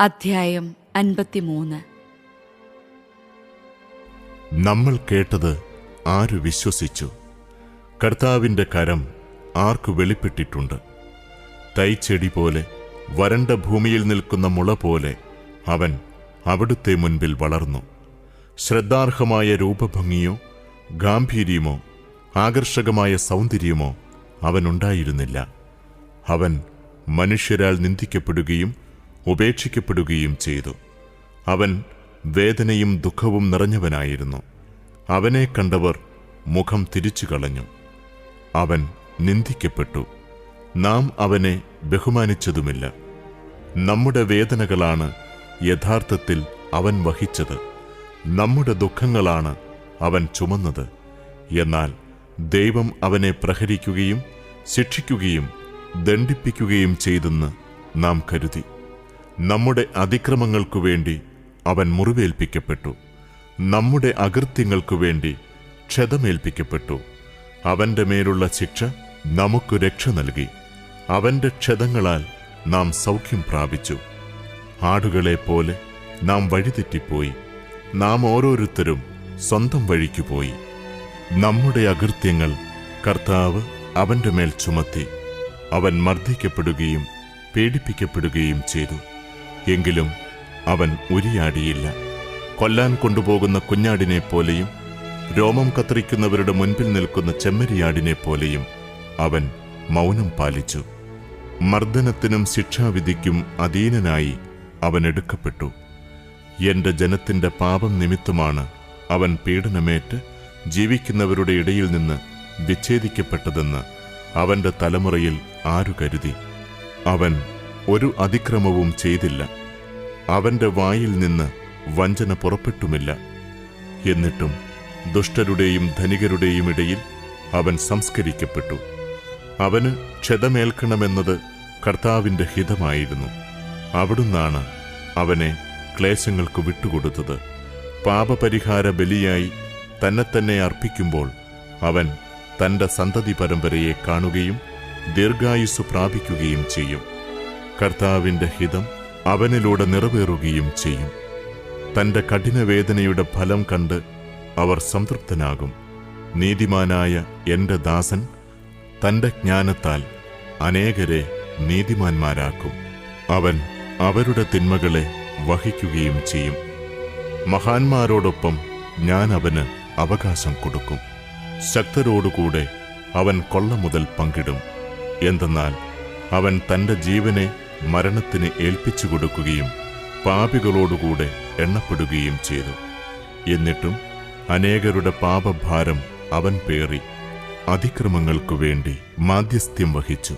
അധ്യായം അൻപത്തിമൂന്ന്. നമ്മൾ കേട്ടത് ആര് വിശ്വസിച്ചു? കർത്താവിന്റെ കരം ആർക്ക് വെളിപ്പെട്ടിട്ടുണ്ട്? തൈച്ചെടി പോലെ വരണ്ട ഭൂമിയിൽ നിൽക്കുന്ന മുള പോലെ അവൻ അവിടുത്തെ മുൻപിൽ വളർന്നു. ശ്രദ്ധാർഹമായ രൂപഭംഗിയോ ഗാംഭീര്യമോ ആകർഷകമായ സൗന്ദര്യമോ അവനുണ്ടായിരുന്നില്ല. അവൻ മനുഷ്യരാൽ നിന്ദിക്കപ്പെടുകയും ഉപേക്ഷിക്കപ്പെടുകയും ചെയ്തു. അവൻ വേദനയും ദുഃഖവും നിറഞ്ഞവനായിരുന്നു. അവനെ കണ്ടവർ മുഖം തിരിച്ചു കളഞ്ഞു. അവൻ നിന്ദിക്കപ്പെട്ടു. നാം അവനെ ബഹുമാനിച്ചതുമില്ല. നമ്മുടെ വേദനകളാണ് യഥാർത്ഥത്തിൽ അവൻ വഹിച്ചത്. നമ്മുടെ ദുഃഖങ്ങളാണ് അവൻ ചുമന്നത്. എന്നാൽ ദൈവം അവനെ പ്രഹരിക്കുകയും ശിക്ഷിക്കുകയും ദണ്ഡിപ്പിക്കുകയും ചെയ്തെന്ന് നാം കരുതി. നമ്മുടെ അതിക്രമങ്ങൾക്കു വേണ്ടി അവൻ മുറിവേൽപ്പിക്കപ്പെട്ടു. നമ്മുടെ അകൃത്യങ്ങൾക്കു വേണ്ടി ക്ഷതമേൽപ്പിക്കപ്പെട്ടു. അവന്റെ മേലുള്ള ശിക്ഷ നമുക്ക് രക്ഷ നൽകി. അവന്റെ ക്ഷതങ്ങളാൽ നാം സൗഖ്യം പ്രാപിച്ചു. ആടുകളെ പോലെ നാം വഴിതെറ്റിപ്പോയി. നാം ഓരോരുത്തരും സ്വന്തം വഴിക്ക് പോയി. നമ്മുടെ അകൃത്യങ്ങൾ കർത്താവ് അവന്റെ മേൽ ചുമത്തി. അവൻ മർദ്ദിക്കപ്പെടുകയും പേടിപ്പിക്കപ്പെടുകയും ചെയ്തു. എങ്കിലും അവൻ ഉരിയാടിയില്ല. കൊല്ലാൻ കൊണ്ടുപോകുന്ന കുഞ്ഞാടിനെ പോലെയും രോമം കത്തിരിക്കുന്നവരുടെ മുൻപിൽ നിൽക്കുന്ന ചെമ്മരിയാടിനെ പോലെയും അവൻ മൗനം പാലിച്ചു. മർദ്ദനത്തിനും ശിക്ഷാവിധിക്കും അധീനനായി അവൻ എടുക്കപ്പെട്ടു. എന്റെ ജനത്തിന്റെ പാപം നിമിത്തമാണ് അവൻ പീഡനമേറ്റ് ജീവിക്കുന്നവരുടെ ഇടയിൽ നിന്ന് വിച്ഛേദിക്കപ്പെട്ടതെന്ന് അവന്റെ തലമുറയിൽ ആരു കരുതി. അവൻ ഒരു അതിക്രമവും ചെയ്തില്ല. അവന്റെ വായിൽ നിന്ന് വഞ്ചന പുറപ്പെട്ടുമില്ല. എന്നിട്ടും ദുഷ്ടരുടെയും ധനികരുടെയും ഇടയിൽ അവൻ സംസ്കരിക്കപ്പെട്ടു. അവന് ക്ഷതമേൽക്കണമെന്നത് കർത്താവിന്റെ ഹിതമായിരുന്നു. അവിടുന്നാണ് അവനെ ക്ലേശങ്ങൾക്ക് വിട്ടുകൊടുത്തത്. പാപപരിഹാര ബലിയായി തന്നെ തന്നെ അർപ്പിക്കുമ്പോൾ അവൻ തന്റെ സന്തതി പരമ്പരയെ കാണുകയും ദീർഘായുസ് പ്രാപിക്കുകയും ചെയ്യും. കർത്താവിന്റെ ഹിതം അവനിലൂടെ നിറവേറുകയും ചെയ്യും. തന്റെ കഠിനവേദനയുടെ ഫലം കണ്ട് അവർ സംതൃപ്തനാകും. നീതിമാനായ എന്റെ ദാസൻ തന്റെ ജ്ഞാനത്താൽ അനേകരെ നീതിമാന്മാരാക്കും. അവൻ അവരുടെ തിന്മകളെ വഹിക്കുകയും ചെയ്യും. മഹാന്മാരോടൊപ്പം ഞാൻ അവന് അവകാശം കൊടുക്കും. ശക്തരോടുകൂടെ അവൻ കൊള്ള മുതൽ പങ്കിടും. എന്തെന്നാൽ അവൻ തന്റെ ജീവനെ മരണത്തിന് ഏൽപ്പിച്ചു കൊടുക്കുകയും പാപികളോടുകൂടെ എണ്ണപ്പെടുകയും ചെയ്തു. എന്നിട്ടും അനേകരുടെ പാപഭാരം അവൻ പേറി അതിക്രമങ്ങൾക്കു വേണ്ടി മാധ്യസ്ഥ്യം വഹിച്ചു.